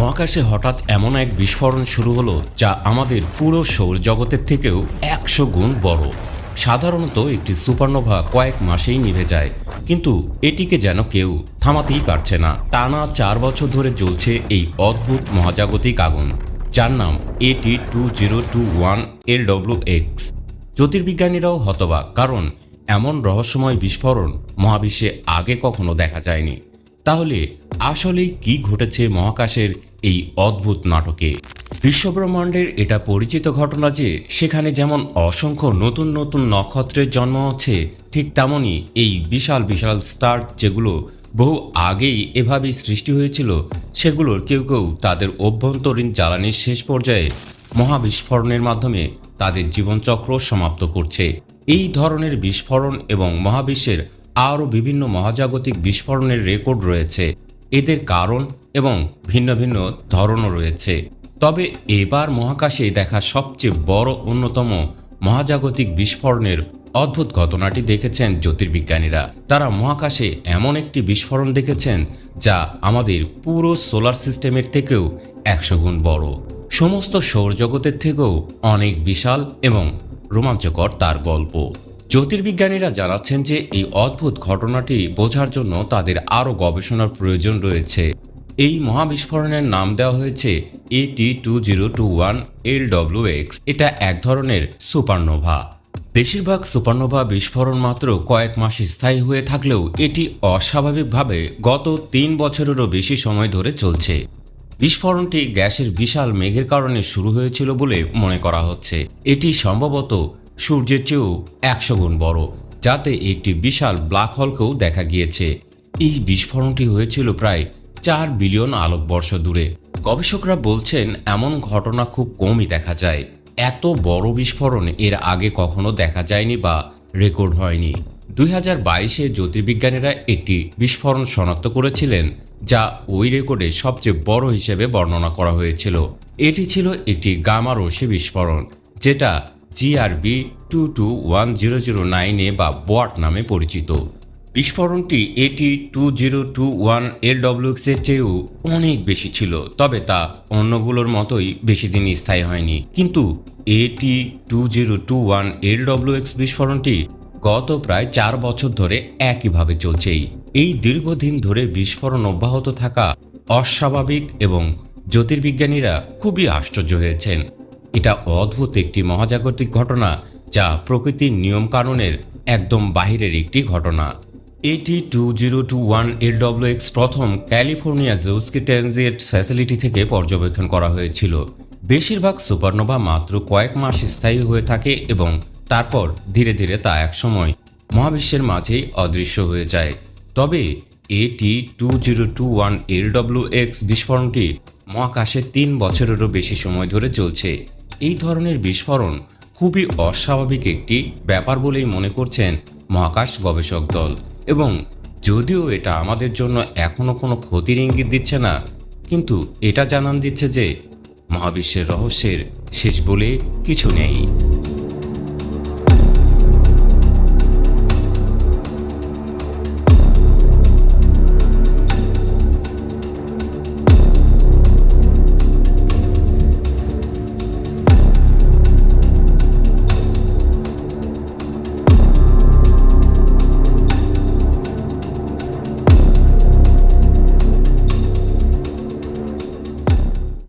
মহাকাশে হঠাৎ এমন এক বিস্ফোরণ শুরু হলো যা আমাদের পুরো সৌরজগতের থেকেও একশো গুণ বড়। সাধারণত একটি সুপারনোভা কয়েক মাসেই নিভে যায়, কিন্তু এটিকে যেন কেউ থামাতেই পারছে না। টানা চার বছর ধরে জ্বলছে এই অদ্ভুত মহাজাগতিক আগুন, যার নাম এটি two zero two one L W X জ্যোতির্বিজ্ঞানীরাও হতবাক, কারণ এমন রহস্যময় বিস্ফোরণ মহাবিশ্বে আগে কখনো দেখা যায়নি। তাহলে আসলে কি ঘটেছে মহাকাশের এই অদ্ভুত নাটকে। বিশ্বব্রহ্মাণ্ডের এটা পরিচিত ঘটনা যে, সেখানে যেমন অসংখ্য নতুন নতুন নক্ষত্রের জন্ম হচ্ছে, ঠিক তেমনই এই বিশাল বিশাল স্টার যেগুলো বহু আগেই এভাবেই সৃষ্টি হয়েছিল, সেগুলোর কেউ কেউ তাদের অভ্যন্তরীণ জ্বালানির শেষ পর্যায়ে মহাবিস্ফোরণের মাধ্যমে তাদের জীবনচক্র সমাপ্ত করছে। এই ধরনের বিস্ফোরণ এবং মহাবিশ্বের আরও বিভিন্ন মহাজাগতিক বিস্ফোরণের রেকর্ড রয়েছে। এদের কারণ এবং ভিন্ন ভিন্ন ধরনও রয়েছে। তবে এবার মহাকাশে দেখা সবচেয়ে বড় অন্যতম মহাজাগতিক বিস্ফোরণের অদ্ভুত ঘটনাটি দেখেছেন জ্যোতির্বিজ্ঞানীরা। তারা মহাকাশে এমন একটি বিস্ফোরণ দেখেছেন যা আমাদের পুরো সোলার সিস্টেমের থেকেও একশো গুণ বড়। সমস্ত সৌরজগতের থেকেও অনেক বিশাল এবং রোমাঞ্চকর তার গল্প। জ্যোতির্বিজ্ঞানীরা জানাচ্ছেন যে এই অদ্ভুত ঘটনাটি বোঝার জন্য তাদের আরও গবেষণার প্রয়োজন রয়েছে। এই মহাবিস্ফোরণের নাম দেওয়া হয়েছে এটি two zero two one L W X এটা এক ধরনের সুপারনোভা। বেশিরভাগ সুপারনোভা বিস্ফোরণ মাত্র কয়েক মাস স্থায়ী হয়ে থাকলেও এটি অস্বাভাবিকভাবে গত তিন বছরেরও বেশি সময় ধরে চলছে। বিস্ফোরণটি গ্যাসের বিশাল মেঘের কারণে শুরু হয়েছিল বলে মনে করা হচ্ছে। এটি সম্ভবত সূর্যের চেয়েও একশো গুণ বড়, যাতে একটি বিশাল ব্ল্যাক হলকেও দেখা গিয়েছে। এই বিস্ফোরণটি হয়েছিল প্রায় চার বিলিয়ন আলোকবর্ষ দূরে। গবেষকরা বলছেন, এমন ঘটনা খুব কমই দেখা যায়। এত বড় বিস্ফোরণ এর আগে কখনো দেখা যায়নি বা রেকর্ড হয়নি। দুই হাজার বাইশে জ্যোতির্বিজ্ঞানীরা একটি বিস্ফোরণ শনাক্ত করেছিলেন, যা ওই রেকর্ডে সবচেয়ে বড় হিসেবে বর্ণনা করা হয়েছিল। এটি ছিল একটি গামা রশ্মি বিস্ফোরণ, যেটা GRB two two one zero zero নাইনে বা বোয়াট নামে পরিচিত। বিস্ফোরণটি এটি two zero two one L W X এর চেয়েও অনেক বেশি ছিল, তবে তা অন্যগুলোর মতোই বেশি দিন স্থায়ী হয়নি। কিন্তু এটি two zero two one L W X বিস্ফোরণটি গত প্রায় চার বছর ধরে একইভাবে চলছেই। এই দীর্ঘদিন ধরে বিস্ফোরণ অব্যাহত থাকা অস্বাভাবিক এবং জ্যোতির্বিজ্ঞানীরা খুবই আশ্চর্য হয়েছেন। এটা অদ্ভুত একটি মহাজাগতিক ঘটনা যা প্রকৃতির নিয়মকানুনের একদম বাহিরের একটি ঘটনা। এটি two zero two one L X প্রথম ক্যালিফোর্নিয়া জৌস্কি ট্রানজিট ফ্যাসিলিটি থেকে পর্যবেক্ষণ করা হয়েছিল। বেশিরভাগ সুপারনোভা মাত্র কয়েক মাস স্থায়ী হয়ে থাকে এবং তারপর ধীরে ধীরে তা একসময় মহাবিশ্বের মাঝেই অদৃশ্য হয়ে যায়। তবে এটি two zero two one L X বিস্ফোরণটি মহাকাশে তিন বছরেরও বেশি সময় ধরে চলছে। এই ধরনের বিস্ফোরণ খুবই অস্বাভাবিক একটি ব্যাপার বলেই মনে করছেন মহাকাশ গবেষক দল। এবং যদিও এটা আমাদের জন্য এখনও কোনো ক্ষতির ইঙ্গিত দিচ্ছে না, কিন্তু এটা জানান দিচ্ছে যে মহাবিশ্বের রহস্যের শেষ বলে কিছু নেই।